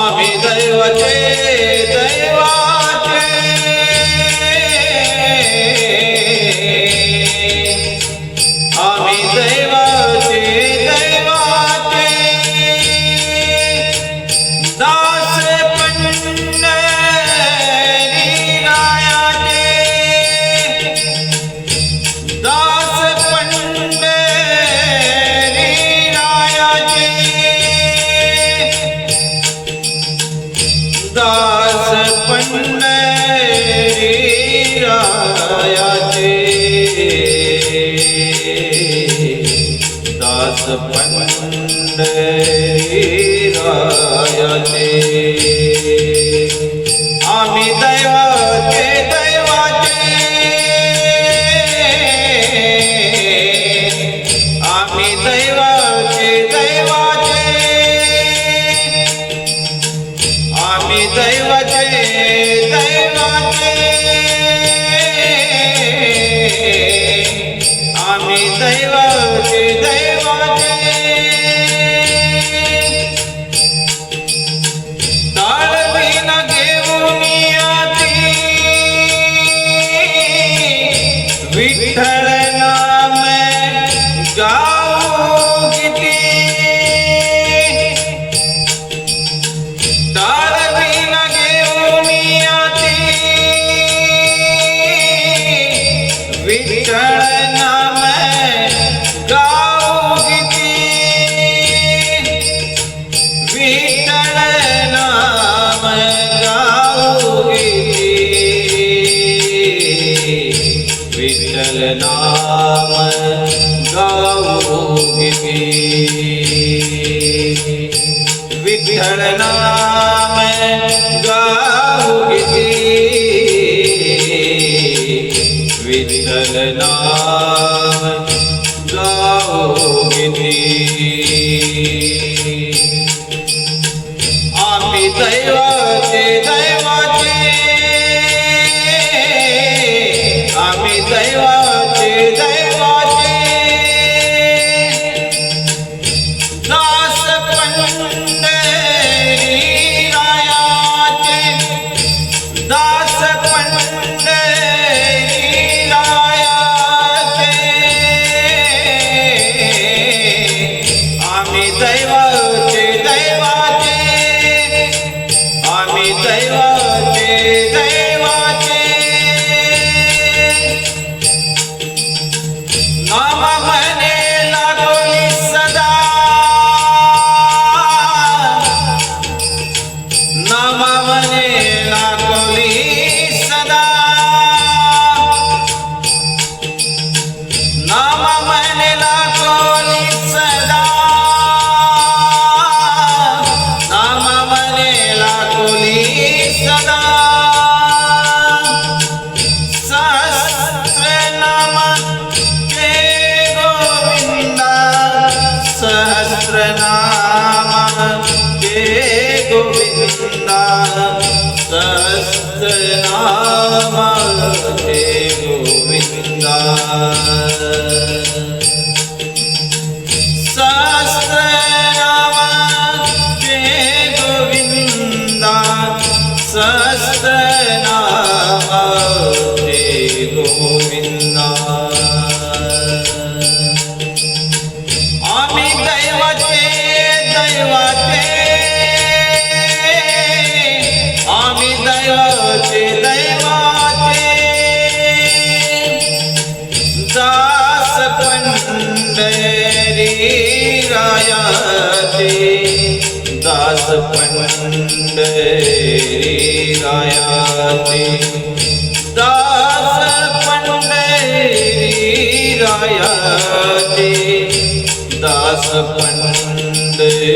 আমি দৈব ਦਾਸ ਪੰਨੇ ਰਾਇਆ ਜੀ ਦਾਸ ਪੰਨੇ ਰਾਇਆ ਜੀ गाऊ किती विठ्ठल नाम गाऊगी विठ्ठल नाम गाऊगी विठ्ठल नाम गाऊगी Isso aí, it. नाम म्हणे सदा. नाम म्हणे सदा. नाम म्हणे लागोली सदा. सहस्रनाम हे गोविंदा. सहस्रनाम गोविंदा सहस्रनाम हे गोविंदा. पंढरी रायाचे दास पंढरी रायाचे दास पंढरी रायाचे दास पंढरी